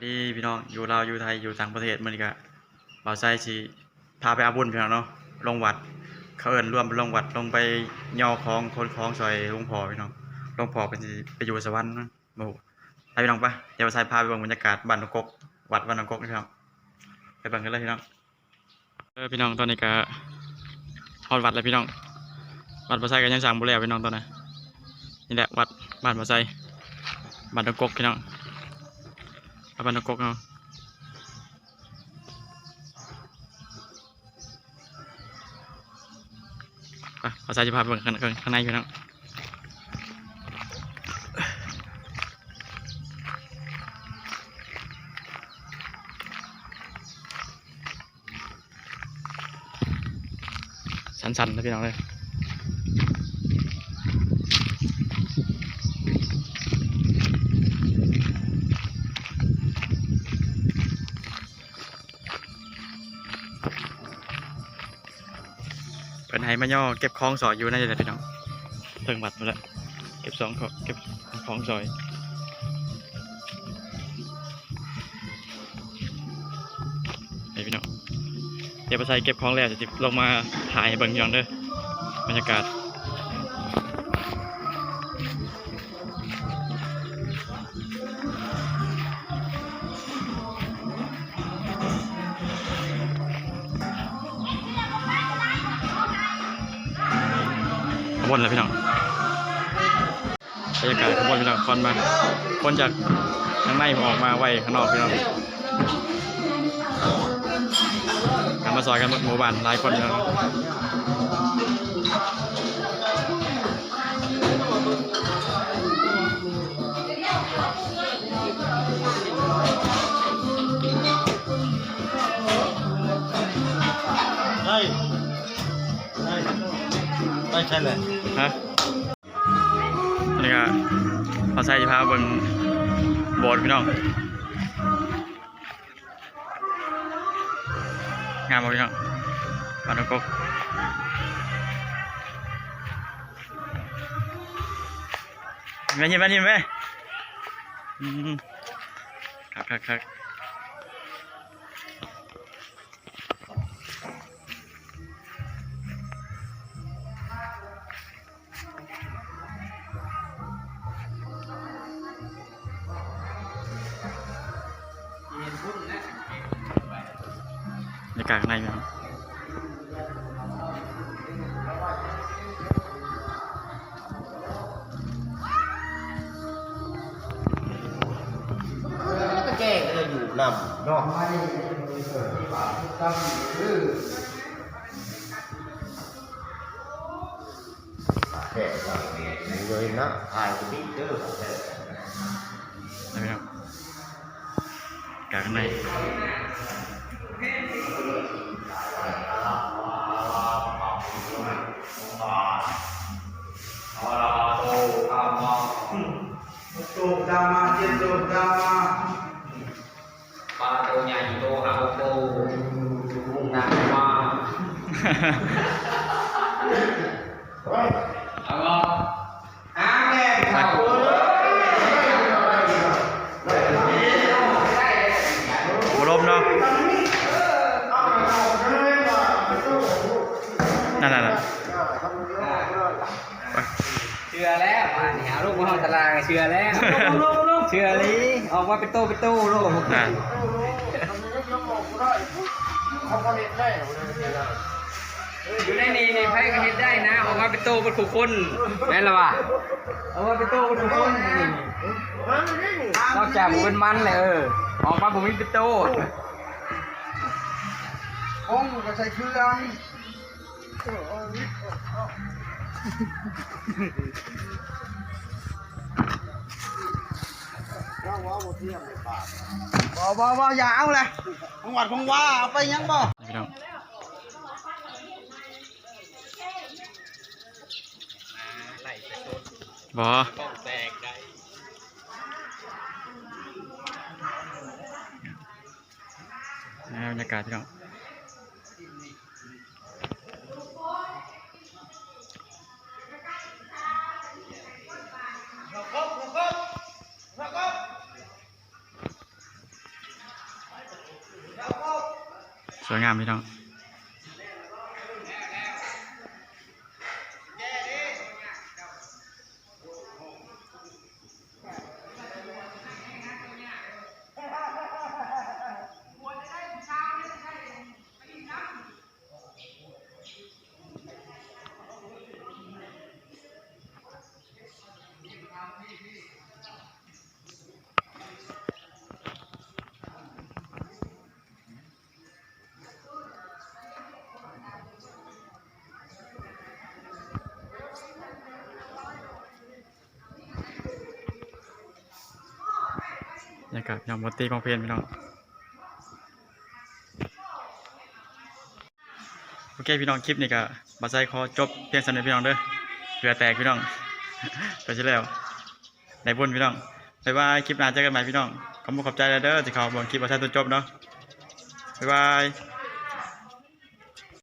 สดีพี่น้องอยู่ลาวอยู่ไทยอยู่ต่างประเทศมันก็บ่าวไส้สิพาไปอาบุญพี่น้องเนาะลงวัด เขาเอิ้นร่วมลงวัดลงไปย่อของคนของซอยหลวงพ่อพี่น้องหลวงพ่อเป็นสิไปอยู่สวรรค์นะบ่ฮู้ไปพี่น้องปะเดี๋ยวบ่าวไส้พาไปเบิ่งบรรยากาศบ้านนกกวัดบ้านนกกนี่พี่น้องไปเบิ่งกันเลยพี่น้องเออพี่น้องตอนนี้ก็ฮอดวัดแล้วพี่น้องวัดบ่าวไส้ก็ยังสร้างบ่แล้วพี่น้องตอนนั้นี่แหละวัดบ้านบ่าวไส้บ้านนกกกพี่น้อง เอาบันกกเนาไปภาษาจะพาไปข้างข้างข้างในอยู่นะสันๆนะพี่น้องเลย ไหมาย่อเก็บของสอยอยู่นั่นแหละพี่น้องเพิ่งบัดมาแล้วเก็บสองของเก็บของสอยไอพี่น้องเดี๋ยวไปใส่เก็บของแล้วจะลงมาถ่ายเบิ่งยองเด้อบรรยากาศ วนเลยพี่น้องบรรยากาศขบวนพี่น้องคนมา คนจากข้างในออกมาไว้ข้างนอกพี่น้องกลับมาซอยกันหมดหมู่บ้านหลายคนพี่น้อง ได้ใช่เลยฮะนี่ก็พอใส่พาเบิ่งโบสถ์พี่น้องงามบ่พี่น้องปานกกมายิ้มมายิ้มไปอืมครับครับครับ รรยากาศข้างในพี่น้องก็แก้ก็จะอยู่นำนอกแค่ว่าเลยนะถ่ายสติ๊กเกอร์นะพี่น้องกาข้างใน ตุดามาเจตุดามา ปลาตัวใหญ่ตัวหางตัวมุ่งหน้ามาเอาก็ อาแม่เขา โอ้ลมเนาะ นั่นน่ะน่ะไปเชื่อแล้วอ่านี่หาลูกมาห้องตารางเชื่อแล้วเชื่อลีออกมาเป็นโต้เป็นตู้ลูกน่ะอยู่ในนี่นี่ไพ่ก็เห็นได้นะออกมาเป็นโต้เป็นขู่คนแม่นละวะออกมาเป็นโต้เป็นขู่คนนี่นอกจากผมเป็นมันเลยเออออกมาผมมีเป็นโต้ห้องก็ใส่เครื่อง บ่บ่บ่อย่าเอาเลยของวัดของว่าเอาไปยังบ่พี่น้องบอต้องแตกได้นะบรรยากาศพี่น้อง สวยงามพี่น้อง บรรยากาศพี่น้องบอตีกองเพลนพี่น้องโอเคพี่น้องคลิปนี้ก็บาไซขอจบเพียงสำเร็จพี่น้องเด้อเรือแตกพี่น้องไปใช่แล้วในบุญพี่น้องบ๊ายบายคลิปหน้าเจอกันใหม่พี่น้องขอบคุณขอบใจเด้อที่เขาบอกคลิปบาไซตัวจบเนาะบ๊ายบาย